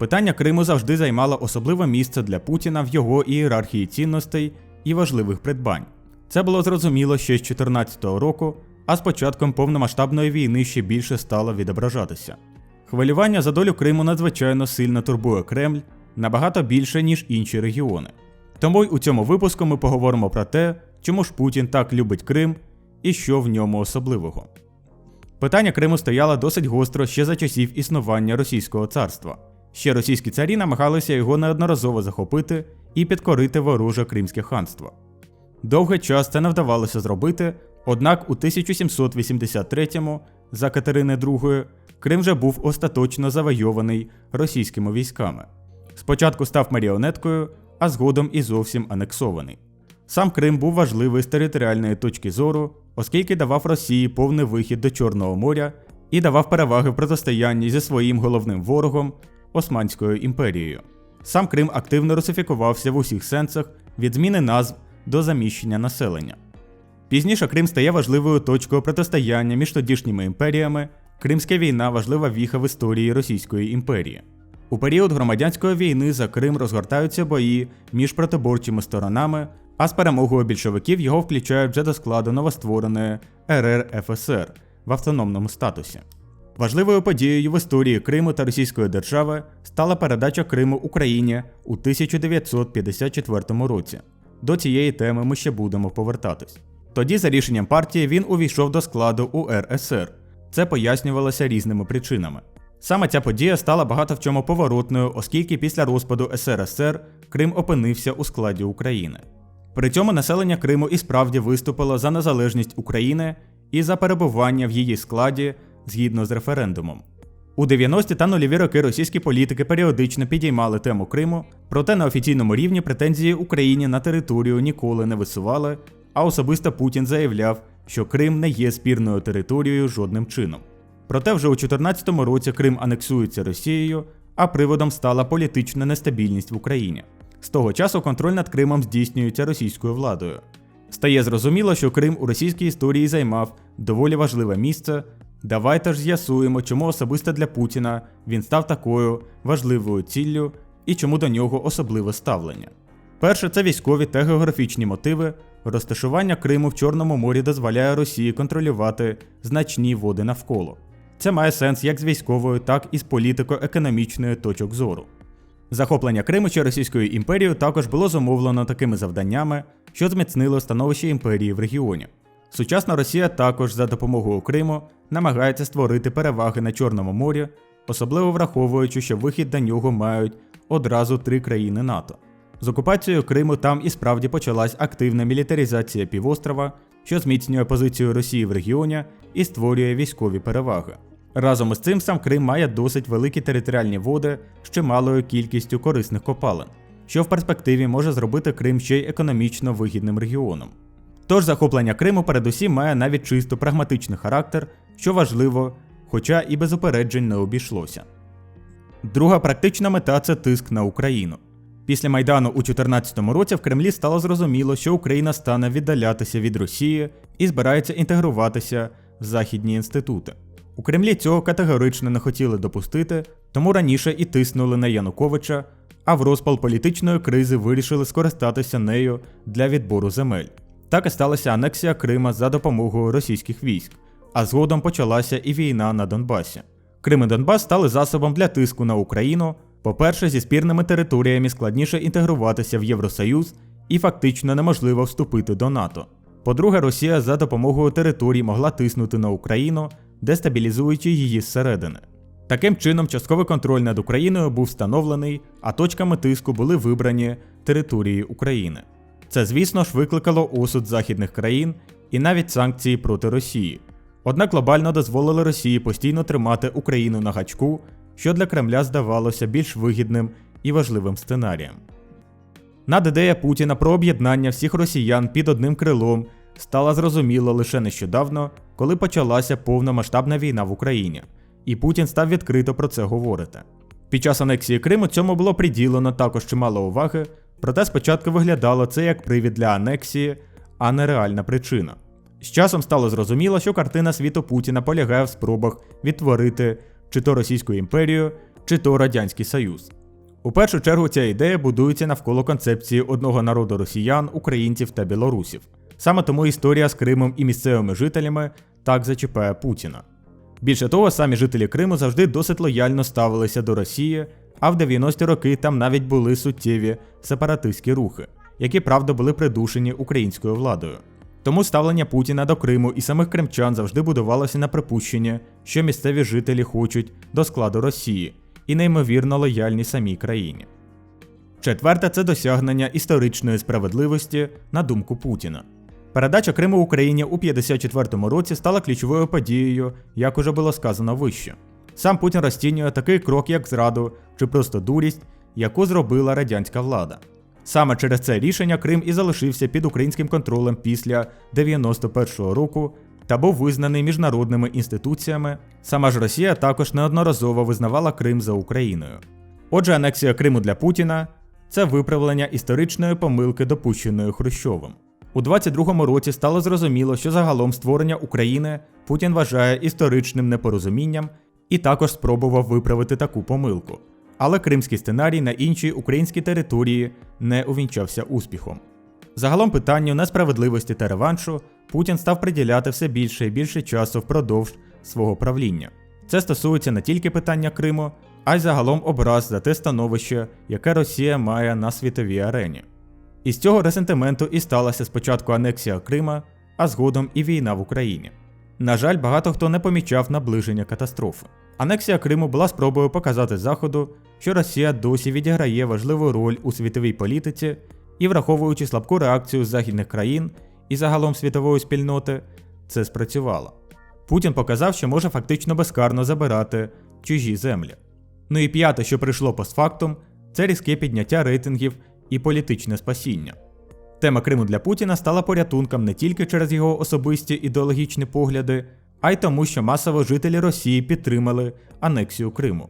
Питання Криму завжди займало особливе місце для Путіна в його ієрархії цінностей і важливих придбань. Це було зрозуміло ще з 2014 року, а з початком повномасштабної війни ще більше стало відображатися. Хвилювання за долю Криму надзвичайно сильно турбує Кремль набагато більше, ніж інші регіони. Тому й у цьому випуску ми поговоримо про те, чому ж Путін так любить Крим і що в ньому особливого. Питання Криму стояло досить гостро ще за часів існування Російського царства. Ще російські царі намагалися його неодноразово захопити і підкорити вороже Кримське ханство. Довгий час це не вдавалося зробити, однак у 1783-му за Катерини II Крим вже був остаточно завойований російськими військами. Спочатку став маріонеткою, а згодом і зовсім анексований. Сам Крим був важливий з територіальної точки зору, оскільки давав Росії повний вихід до Чорного моря і давав переваги в протистоянні зі своїм головним ворогом Османською імперією. Сам Крим активно русифікувався в усіх сенсах від зміни назв до заміщення населення. Пізніше Крим стає важливою точкою протистояння між тодішніми імперіями. Кримська війна важлива віха в історії Російської імперії. У період громадянської війни за Крим розгортаються бої між протиборчими сторонами, а з перемогою більшовиків його включають вже до складу новоствореної РРФСР в автономному статусі. Важливою подією в історії Криму та Російської держави стала передача Криму Україні у 1954 році. До цієї теми ми ще будемо повертатись. Тоді, за рішенням партії, він увійшов до складу УРСР. Це пояснювалося різними причинами. Саме ця подія стала багато в чому поворотною, оскільки після розпаду СРСР Крим опинився у складі України. При цьому населення Криму і справді виступило за незалежність України і за перебування в її складі згідно з референдумом. У 90-ті та нульові роки російські політики періодично підіймали тему Криму, проте на офіційному рівні претензії Україні на територію ніколи не висували, а особисто Путін заявляв, що Крим не є спірною територією жодним чином. Проте вже у 2014 році Крим анексується Росією, а приводом стала політична нестабільність в Україні. З того часу контроль над Кримом здійснюється російською владою. Стає зрозуміло, що Крим у російській історії займав доволі важливе місце. Давайте ж з'ясуємо, чому особисто для Путіна він став такою важливою ціллю і чому до нього особливе ставлення. Перше, це військові та географічні мотиви. Розташування Криму в Чорному морі дозволяє Росії контролювати значні води навколо. Це має сенс як з військової, так і з політико-економічної точок зору. Захоплення Криму чи Російською імперією також було зумовлено такими завданнями, що зміцнило становище імперії в регіоні. Сучасна Росія також за допомогою Криму намагається створити переваги на Чорному морі, особливо враховуючи, що вихід до нього мають одразу три країни НАТО. З окупацією Криму там і справді почалась активна мілітаризація півострова, що зміцнює позицію Росії в регіоні і створює військові переваги. Разом із цим сам Крим має досить великі територіальні води з чималою кількістю корисних копалин, що в перспективі може зробити Крим ще й економічно вигідним регіоном. Тож захоплення Криму передусім має навіть чисто прагматичний характер, що важливо, хоча і без упереджень не обійшлося. Друга практична мета це тиск на Україну. Після Майдану у 2014 році в Кремлі стало зрозуміло, що Україна стане віддалятися від Росії і збирається інтегруватися в західні інститути. У Кремлі цього категорично не хотіли допустити, тому раніше і тиснули на Януковича, а в розпал політичної кризи вирішили скористатися нею для відбору земель. Так і сталася анексія Крима за допомогою російських військ, а згодом почалася і війна на Донбасі. Крим і Донбас стали засобом для тиску на Україну. По-перше, зі спірними територіями складніше інтегруватися в Євросоюз і фактично неможливо вступити до НАТО. По-друге, Росія за допомогою територій могла тиснути на Україну, дестабілізуючи її зсередини. Таким чином, частковий контроль над Україною був встановлений, а точками тиску були вибрані території України. Це, звісно ж, викликало осуд західних країн і навіть санкції проти Росії. Однак глобально дозволили Росії постійно тримати Україну на гачку, що для Кремля здавалося більш вигідним і важливим сценарієм. Надідея Путіна про об'єднання всіх росіян під одним крилом стала зрозуміло лише нещодавно, коли почалася повномасштабна війна в Україні, і Путін став відкрито про це говорити. Під час анексії Криму цьому було приділено також чимало уваги, проте спочатку виглядало це як привід для анексії, а не реальна причина. З часом стало зрозуміло, що картина світу Путіна полягає в спробах відтворити чи то Російську імперію, чи то Радянський Союз. У першу чергу ця ідея будується навколо концепції одного народу росіян, українців та білорусів. Саме тому історія з Кримом і місцевими жителями так зачіпає Путіна. Більше того, самі жителі Криму завжди досить лояльно ставилися до Росії, а в 90-ті роки там навіть були суттєві сепаратистські рухи, які правда були придушені українською владою. Тому ставлення Путіна до Криму і самих кримчан завжди будувалося на припущення, що місцеві жителі хочуть до складу Росії і неймовірно лояльні самій країні. Четверте це досягнення історичної справедливості на думку Путіна. Передача Криму Україні у 54-му році стала ключовою подією, як уже було сказано вище. Сам Путін розцінює такий крок, як зраду чи просто дурість, яку зробила радянська влада. Саме через це рішення Крим і залишився під українським контролем після 91-го року та був визнаний міжнародними інституціями. Сама ж Росія також неодноразово визнавала Крим за Україною. Отже, анексія Криму для Путіна це виправлення історичної помилки, допущеної Хрущовим. У 22-му році стало зрозуміло, що загалом створення України Путін вважає історичним непорозумінням і також спробував виправити таку помилку. Але кримський сценарій на іншій українській території не увінчався успіхом. Загалом питанню несправедливості та реваншу Путін став приділяти все більше і більше часу впродовж свого правління. Це стосується не тільки питання Криму, а й загалом образ за те становище, яке Росія має на світовій арені. Із цього ресентименту і сталася спочатку анексія Крима, а згодом і війна в Україні. На жаль, багато хто не помічав наближення катастрофи. Анексія Криму була спробою показати Заходу, що Росія досі відіграє важливу роль у світовій політиці і, враховуючи слабку реакцію західних країн і загалом світової спільноти, це спрацювало. Путін показав, що може фактично безкарно забирати чужі землі. Ну і п'яте, що прийшло постфактум, це різке підняття рейтингів і політичне спасіння. Тема Криму для Путіна стала порятунком не тільки через його особисті ідеологічні погляди, а й тому, що масово жителі Росії підтримали анексію Криму.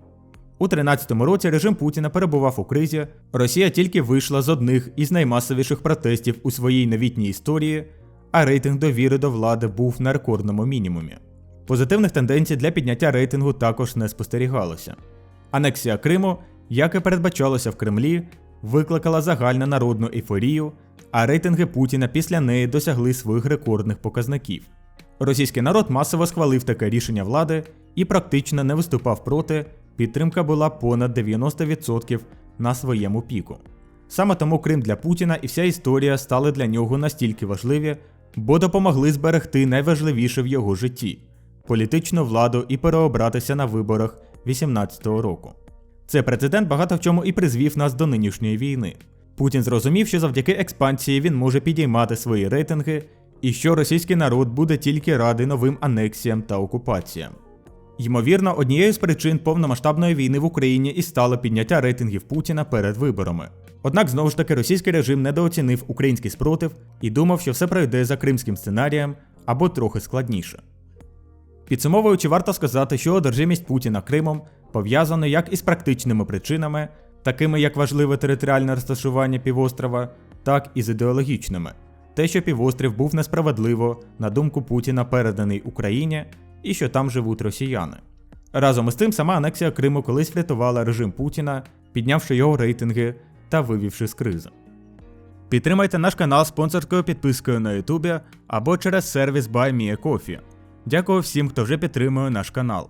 У 13-му році режим Путіна перебував у кризі. Росія тільки вийшла з одних із наймасовіших протестів у своїй новітній історії, а рейтинг довіри до влади був на рекордному мінімумі. Позитивних тенденцій для підняття рейтингу також не спостерігалося. Анексія Криму, як і передбачалося в Кремлі, викликала загальну народну ейфорію, а рейтинги Путіна після неї досягли своїх рекордних показників. Російський народ масово схвалив таке рішення влади і практично не виступав проти, підтримка була понад 90% на своєму піку. Саме тому Крим для Путіна і вся історія стали для нього настільки важливі, бо допомогли зберегти найважливіше в його житті політичну владу і переобратися на виборах 18-го року. Цей прецедент багато в чому і призвів нас до нинішньої війни. Путін зрозумів, що завдяки експансії він може підіймати свої рейтинги і що російський народ буде тільки радий новим анексіям та окупаціям. Ймовірно, однією з причин повномасштабної війни в Україні і стало підняття рейтингів Путіна перед виборами. Однак знову ж таки російський режим недооцінив український спротив і думав, що все пройде за кримським сценарієм або трохи складніше. Підсумовуючи, варто сказати, що одержимість Путіна Кримом пов'язана як із практичними причинами, такими як важливе територіальне розташування півострова, так і з ідеологічними. Те, що півострів був несправедливо, на думку Путіна, переданий Україні і що там живуть росіяни. Разом із тим, сама анексія Криму колись врятувала режим Путіна, піднявши його рейтинги та вивівши з кризи. Підтримайте наш канал спонсорською підпискою на Ютубі або через сервіс BuyMeACoffee. Дякую всім, хто вже підтримує наш канал.